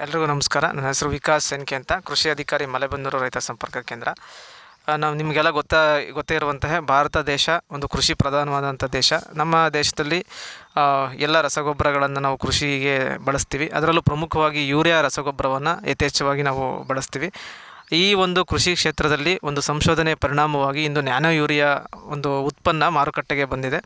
ಎಲ್ರಿಗೂ ನಮಸ್ಕಾರ. ನನ್ನ ಹೆಸರು ವಿಕಾಸ್ ಎನ್ಕೆ ಅಂತ. ಕೃಷಿ ಅಧಿಕಾರಿ ಮಲೆಬೆನ್ನೂರು ರೈತ ಸಂಪರ್ಕ ಕೇಂದ್ರ. ನಾವು ನಿಮಗೆಲ್ಲ ಗೊತ್ತಾ, ಗೊತ್ತೇ ಇರುವಂತಹ ಭಾರತ ದೇಶ ಒಂದು ಕೃಷಿ ಪ್ರಧಾನವಾದಂಥ ದೇಶ. ನಮ್ಮ ದೇಶದಲ್ಲಿ ಎಲ್ಲ ರಸಗೊಬ್ಬರಗಳನ್ನು ನಾವು ಕೃಷಿಗೆ ಬಳಸ್ತೀವಿ. ಅದರಲ್ಲೂ ಪ್ರಮುಖವಾಗಿ ಯೂರಿಯಾ ರಸಗೊಬ್ಬರವನ್ನು ಯಥೇಚ್ಛವಾಗಿ ನಾವು ಬಳಸ್ತೀವಿ. ಈ ಒಂದು ಕೃಷಿ ಕ್ಷೇತ್ರದಲ್ಲಿ ಒಂದು ಸಂಶೋಧನೆ ಪರಿಣಾಮವಾಗಿ ಇಂದು ನ್ಯಾನೋ ಯೂರಿಯಾ ಒಂದು ಉತ್ಪನ್ನ ಮಾರುಕಟ್ಟೆಗೆ ಬಂದಿದೆ.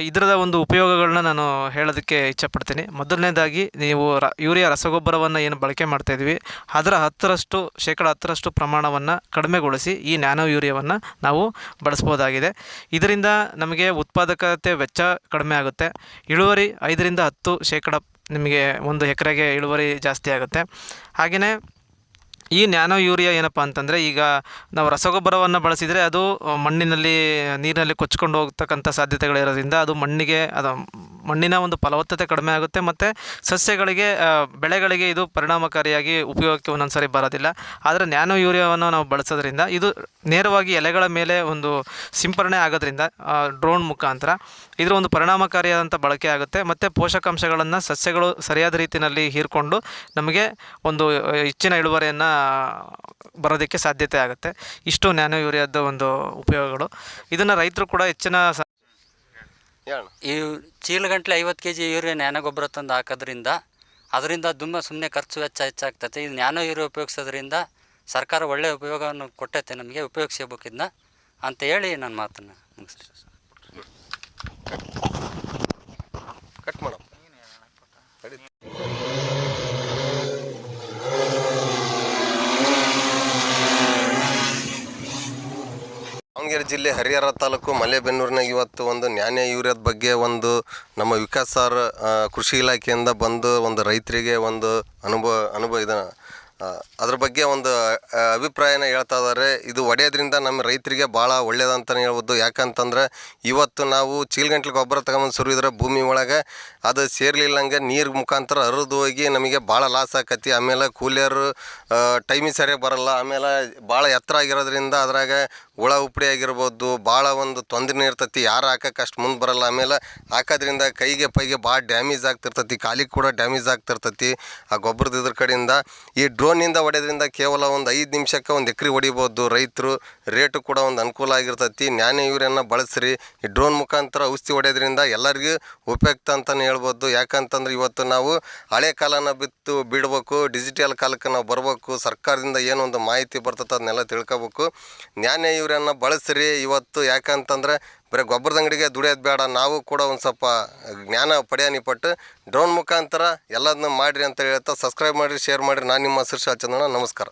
ಇದರದ ಒಂದು ಉಪಯೋಗಗಳನ್ನ ನಾನು ಹೇಳೋದಕ್ಕೆ ಇಚ್ಛಪಡ್ತೀನಿ. ಮೊದಲನೇದಾಗಿ ನೀವು ರ, ಯೂರಿಯಾ ರಸಗೊಬ್ಬರವನ್ನು ಏನು ಬಳಕೆ ಮಾಡ್ತಾ ಇದ್ವಿ, ಅದರ ಹತ್ತರಷ್ಟು, ಶೇಕಡ ಹತ್ತರಷ್ಟು ಪ್ರಮಾಣವನ್ನು ಕಡಿಮೆಗೊಳಿಸಿ ಈ ನ್ಯಾನೋ ಯೂರಿಯಾವನ್ನು ನಾವು ಬಳಸ್ಬೋದಾಗಿದೆ. ಇದರಿಂದ ನಮಗೆ ಉತ್ಪಾದಕತೆ ವೆಚ್ಚ ಕಡಿಮೆ ಆಗುತ್ತೆ. ಇಳುವರಿ ಐದರಿಂದ ಹತ್ತು ಶೇಕಡ ನಿಮಗೆ ಒಂದು ಎಕರೆಗೆ ಇಳುವರಿ ಜಾಸ್ತಿ ಆಗುತ್ತೆ. ಹಾಗೆಯೇ ಈ ನ್ಯಾನೋ ಯೂರಿಯಾ ಏನಪ್ಪ ಅಂತಂದರೆ ಈಗ ನಾವು ರಸಗೊಬ್ಬರವನ್ನು ಬಳಸಿದರೆ ಅದು ಮಣ್ಣಿನಲ್ಲಿ, ನೀರಿನಲ್ಲಿ ಕೊಚ್ಕೊಂಡು ಹೋಗ್ತಕ್ಕಂಥ ಸಾಧ್ಯತೆಗಳಿರೋದ್ರಿಂದ ಅದು ಮಣ್ಣಿಗೆ, ಅದು ಮಣ್ಣಿನ ಒಂದು ಫಲವತ್ತತೆ ಕಡಿಮೆ ಆಗುತ್ತೆ ಮತ್ತು ಸಸ್ಯಗಳಿಗೆ ಬೆಳೆಗಳಿಗೆ ಇದು ಪರಿಣಾಮಕಾರಿಯಾಗಿ ಉಪಯೋಗಕ್ಕೆ ಒಂದೊಂದು ಸಾರಿ ಬರೋದಿಲ್ಲ. ಆದರೆ ನ್ಯಾನೋ ಯೂರಿಯಾವನ್ನು ನಾವು ಬಳಸೋದ್ರಿಂದ ಇದು ನೇರವಾಗಿ ಎಲೆಗಳ ಮೇಲೆ ಒಂದು ಸಿಂಪರಣೆ ಆಗೋದ್ರಿಂದ ಡ್ರೋನ್ ಮುಖಾಂತರ ಇದರ ಒಂದು ಪರಿಣಾಮಕಾರಿಯಾದಂಥ ಬಳಕೆ ಆಗುತ್ತೆ. ಮತ್ತು ಪೋಷಕಾಂಶಗಳನ್ನು ಸಸ್ಯಗಳು ಸರಿಯಾದ ರೀತಿಯಲ್ಲಿ ಹೀರ್ಕೊಂಡು ನಮಗೆ ಒಂದು ಹೆಚ್ಚಿನ ಇಳುವರಿಯನ್ನು ಬರೋದಕ್ಕೆ ಸಾಧ್ಯತೆ ಆಗುತ್ತೆ. ಇಷ್ಟು ನ್ಯಾನೋ ಯೂರಿಯಾದ ಒಂದು ಉಪಯೋಗಗಳು. ಇದನ್ನು ರೈತರು ಕೂಡ ಹೆಚ್ಚಿನ ಸ ಈ ಚೀಲಗಂಟ್ಲೆ ಐವತ್ತು ಕೆ ಜಿ ಯೂರಿಯಾ ನ್ಯಾನೋ ಗೊಬ್ಬರ ತಂದು ಹಾಕೋದ್ರಿಂದ ಅದರಿಂದ ತುಂಬ ಸುಮ್ಮನೆ ಖರ್ಚು ವೆಚ್ಚ ಹೆಚ್ಚಾಗ್ತೈತೆ. ಇದು ನ್ಯಾನೋ ಯೂರಿಯಾ ಉಪಯೋಗಿಸೋದ್ರಿಂದ ಸರ್ಕಾರ ಒಳ್ಳೆಯ ಉಪಯೋಗವನ್ನು ಕೊಟ್ಟೈತೆ ನಮಗೆ ಉಪಯೋಗಿಸಬೇಕು ಅಂತ ಹೇಳಿ ನನ್ನ ಮಾತನ್ನು ಮುಗಿಸ್ತೀನಿ. ಕಟ್ ಮಾಡಮ್ಮ. ದಾವಣಗೆರೆ ಜಿಲ್ಲೆ ಹರಿಹರ ತಾಲೂಕು ಮಲೆಬೆನ್ನೂರಿನಾಗ ಇವತ್ತು ಒಂದು ನ್ಯಾನ ಯೂರಿಯಾದ ಬಗ್ಗೆ ಒಂದು ನಮ್ಮ ವಿಕಾಸ್ ಸರ್ ಕೃಷಿ ಇಲಾಖೆಯಿಂದ ಬಂದು ಒಂದು ರೈತರಿಗೆ ಒಂದು ಅನುಭವ ಅನುಭವ ಇದನ್ನು ಅದ್ರ ಬಗ್ಗೆ ಒಂದು ಅಭಿಪ್ರಾಯನ ಹೇಳ್ತಾ ಇದ್ದಾರೆ ಇದು ಒಡೆಯೋದ್ರಿಂದ ನಮ್ಮ ರೈತರಿಗೆ ಭಾಳ ಒಳ್ಳೇದಂತಲೇ ಹೇಳ್ಬೋದು. ಯಾಕಂತಂದ್ರೆ ಇವತ್ತು ನಾವು ಚೀಲ್ಗಂಟ್ಲೆ ಗೊಬ್ಬರ ತಗೊಂಬಂದು ಸುರಿದ್ರೆ ಭೂಮಿ ಒಳಗೆ ಅದು ಸೇರ್ಲಿಲ್ಲಂಗೆ ನೀರು ಮುಖಾಂತರ ಹರಿದು ಹೋಗಿ ನಮಗೆ ಭಾಳ ಲಾಸ್ ಆಕತಿ. ಆಮೇಲೆ ಕೂಲಿಯರು ಟೈಮಿಗೆ ಸರಿಯಾಗಿ ಬರಲ್ಲ. ಆಮೇಲೆ ಭಾಳ ಎತ್ತರ ಆಗಿರೋದ್ರಿಂದ ಅದ್ರಾಗ ಹುಳ ಉಪ್ಪಡಿ ಆಗಿರ್ಬೋದು. ಭಾಳ ಒಂದು ತೊಂದರೆ ಇರ್ತತಿ. ಯಾರು ಹಾಕಕ್ಕೆ ಅಷ್ಟು ಮುಂದೆ ಬರಲ್ಲ. ಆಮೇಲೆ ಹಾಕೋದ್ರಿಂದ ಕೈಗೆ ಪೈಗೆ ಭಾಳ ಡ್ಯಾಮೇಜ್ ಆಗ್ತಿರ್ತತಿ. ಕಾಲಿಗೆ ಕೂಡ ಡ್ಯಾಮೇಜ್ ಆಗ್ತಿರ್ತತಿ ಆ ಗೊಬ್ಬರದ ಇದ್ರ ಕಡೆಯಿಂದ. ಈ ಡ್ರೋನಿಂದ ಹೊಡೆಯೋದ್ರಿಂದ ಕೇವಲ ಒಂದು ಐದು ನಿಮಿಷಕ್ಕೆ ಒಂದು ಎಕ್ರೆ ಹೊಡಿಬೋದು. ರೈತರು ರೇಟು ಕೂಡ ಒಂದು ಅನುಕೂಲ ಆಗಿರ್ತೈತಿ. ನ್ಯಾನ ಇವರನ್ನ ಬಳಸ್ರಿ. ಈ ಡ್ರೋನ್ ಮುಖಾಂತರ ಔಷಧಿ ಹೊಡೆಯೋದ್ರಿಂದ ಎಲ್ಲರಿಗೂ ಉಪಯುಕ್ತ ಅಂತಲೇ ಹೇಳ್ಬೋದು. ಯಾಕಂತಂದ್ರೆ ಇವತ್ತು ನಾವು ಹಳೆ ಕಾಲನ ಬಿತ್ತು ಬಿಡಬೇಕು. ಡಿಜಿಟಲ್ ಕಾಲಕ್ಕೆ ನಾವು ಬರಬೇಕು. ಸರ್ಕಾರದಿಂದ ಏನೊಂದು ಮಾಹಿತಿ ಬರ್ತದೆ ಅದನ್ನೆಲ್ಲ ತಿಳ್ಕೊಬೇಕು. ನ್ಯಾನ ಇವರನ್ನ ಬಳಸ್ರಿ ಇವತ್ತು. ಯಾಕಂತಂದ್ರೆ ಬರೀ ಗೊಬ್ಬರದ ಅಂಗಡಿಗೆ ದುಡಿಯೋದು ಬೇಡ, ನಾವು ಕೂಡ ಒಂದು ಸ್ವಲ್ಪ ಜ್ಞಾನ ಪಡೆಯನಿಪಟ್ಟು ಡ್ರೋನ್ ಮುಖಾಂತರ ಎಲ್ಲದನ್ನ ಮಾಡಿರಿ ಅಂತ ಹೇಳ್ತಾ ಸಬ್ಸ್ಕ್ರೈಬ್ ಮಾಡಿರಿ ಶೇರ್ ಮಾಡಿರಿ, ನಾನು ನಿಮ್ಮ ಹಸಿರು ಚಂದನ ನಮಸ್ಕಾರ.